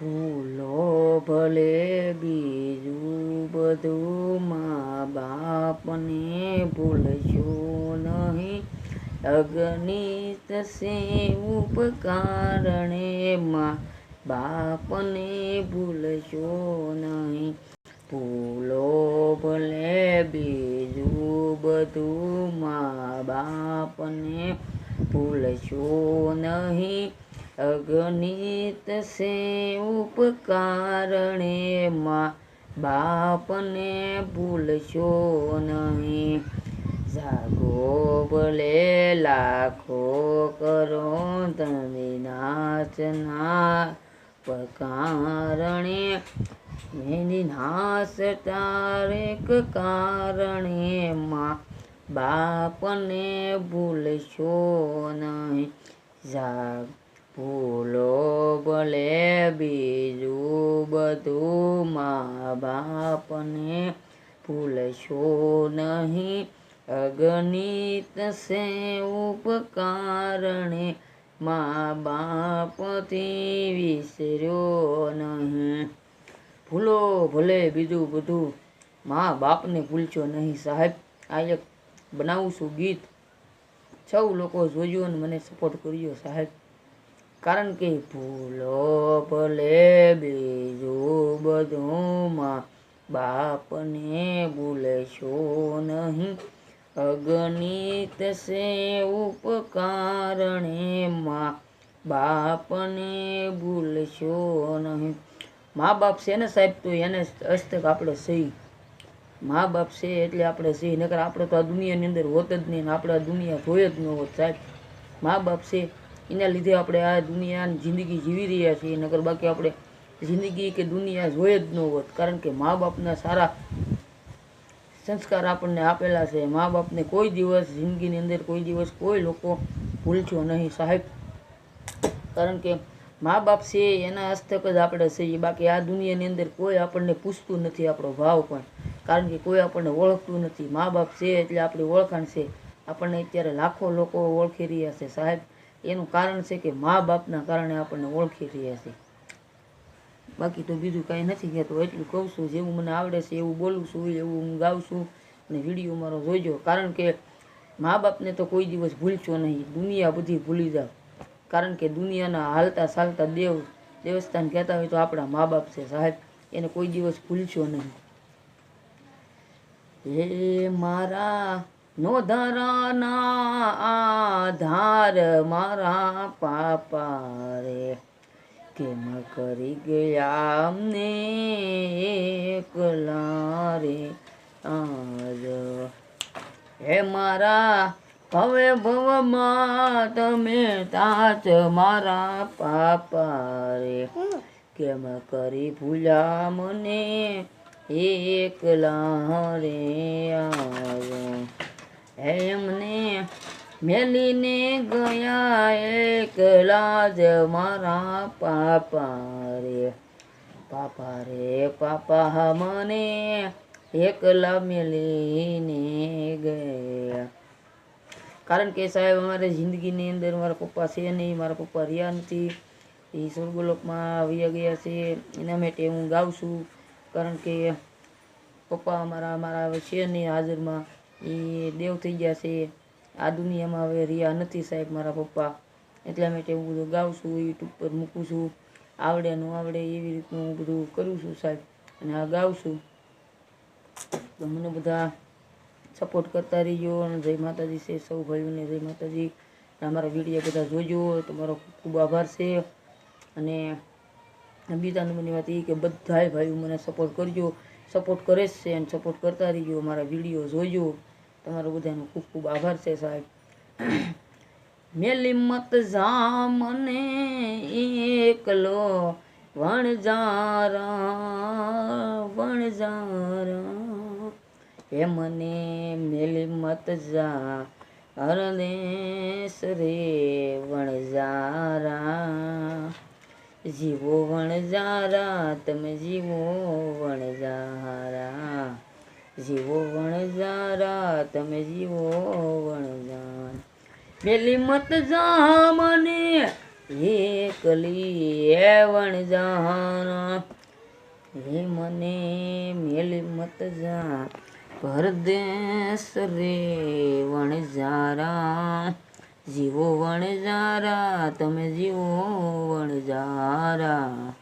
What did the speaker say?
ભૂલો ભલે બીજું બધું મા બાપને ભૂલશો નહીં. અગણિત સે ઉપકારણે મા બાપને ભૂલશો નહીં. ભૂલો ભલે બીજું બધું મા બાપને ભૂલશો નહીં. અગણિત સે ઉપકારણે માં બાપને ભૂલશો નહીં. જાગો ભલે લાખો કરો તમે નાચના પ્રકારણે એની નાશ તારેક કારણે માં બાપને ભૂલશો નહીં. જાગ ભૂલો ભલે બીજું બધું મા બાપને ભૂલશો નહીં. અગણિત સે ઉપકારણે મા બાપથી વિસર્યો નહીં. ભૂલો ભલે બીજું બધું મા બાપને ભૂલશો નહીં સાહેબ. આ એક બનાવું છું ગીત. સૌ લોકો જોજો અને મને સપોર્ટ કર્યો સાહેબ. કારણ કે ભૂલો ભલે બીજું બધું માં બાપને ભૂલશો નહીં. અગણિત છે ઉપકારણે માં બાપને ભૂલશો નહીં. મા બાપ છે ને સાહેબ, તો એને હસ્તક આપણે સહી. મા બાપ છે એટલે આપણે સહી, નકર આપણે તો આ દુનિયાની અંદર હોત જ નહીં આપણે આ દુનિયા જોઈ જ ન હોત સાહેબ. મા બાપ છે એના લીધે આપણે આ દુનિયાની જિંદગી જીવી રહ્યા છીએ નગર બાકી આપણે જિંદગી કે દુનિયા જોઈએ જ ન હોત. કારણ કે મા બાપના સારા સંસ્કાર આપણને આપેલા છે. મા બાપને કોઈ દિવસ જિંદગીની અંદર કોઈ દિવસ કોઈ લોકો ભૂલશો નહીં સાહેબ. કારણ કે મા બાપ છે, એના હસ્તક જ આપણે છીએ બાકી આ દુનિયાની અંદર કોઈ આપણને પૂછતું નથી આપણો ભાવ પણ. કારણ કે કોઈ આપણને ઓળખતું નથી. મા બાપ છે એટલે આપણી ઓળખાણ છે. આપણને અત્યારે લાખો લોકો ઓળખી રહ્યા છે સાહેબ. એનું કારણ છે કે મા બાપના કારણે આપણને ઓળખી રહ્યા છે. બાકી તો બીજું કાંઈ નથી કહેતો. એટલું કહું છું, જેવું મને આવડે છે, એવું બોલું છું, એવું હું ગાઉં છું અને વીડિયો મારો જોઈજો કારણ કે મા બાપને તો કોઈ દિવસ ભૂલશો નહીં. દુનિયા બધી ભૂલી જાઓ કારણ કે દુનિયાના હાલતા ચાલતા દેવ, દેવસ્થાન કહેતા હોય તો આપણા મા બાપ છે સાહેબ. એને કોઈ દિવસ ભૂલશો નહીં. હે મારા નોધરાના આધાર મારા પાપા રે. કેમ કરી ગયા અમને એકલા રે આજ? હે મારા, હવે ભવમાં તમે તાચ મારા પાપા રે. કેમ કરી ભૂલ્યા મને એકલા રે આજો? એમને મેલીને ગયા એકલા જ મારા પાપા રે પાપા રે પાપા મને એકલા મેલીને ગયા. કારણ કે સાહેબ, અમારે જિંદગીની અંદર મારા પપ્પા છે નહીં, મારા પપ્પા રહ્યા નથી. એ સ્વર્ગલોકમાં આવ્યા ગયા છે. એના માટે હું ગાઉં છું. કારણ કે પપ્પા અમારા અમારા છે નહીં હાજરમાં. એ દેવ થઈ ગયા છે. આ દુનિયામાં હવે રહ્યા નથી સાહેબ મારા પપ્પા. એટલા માટે હું બધું ગાઉં છું યુટ્યુબ પર મૂકું છું આવડે ન આવડે એવી રીતનું હું બધું કરું છું સાહેબ. અને આ ગાઉં છું તો મને બધા સપોર્ટ કરતા રહીજો અને જય માતાજી છે સૌ ભાઈઓને, જય માતાજી. અમારા વીડિયો બધા જોજો, તમારો ખૂબ ખૂબ આભાર છે. અને બીજા નંબરની વાત એ કે બધાય ભાઈઓ મને સપોર્ટ કરજો. સપોર્ટ કરે જ છે અને સપોર્ટ કરતા રહીજો મારા વીડિયો જોજો. તમારો બધાનો ખૂબ ખૂબ આભાર છે સાહેબ. મેલી મત જા મને એકલો વણજારા વણજારા હે મને મેલી મત જા હરદેશ રે વણજારા જીવો વણઝારા તમે જીવો વણઝારા જીવો વણઝારા તમે જીવો વણજારા પેલી મત જા મને એકલી એ વણઝારા હે મને મેલી મત જા પરદેશ રે વણજારા જીવો વણઝારા તમે જીવો વણજારા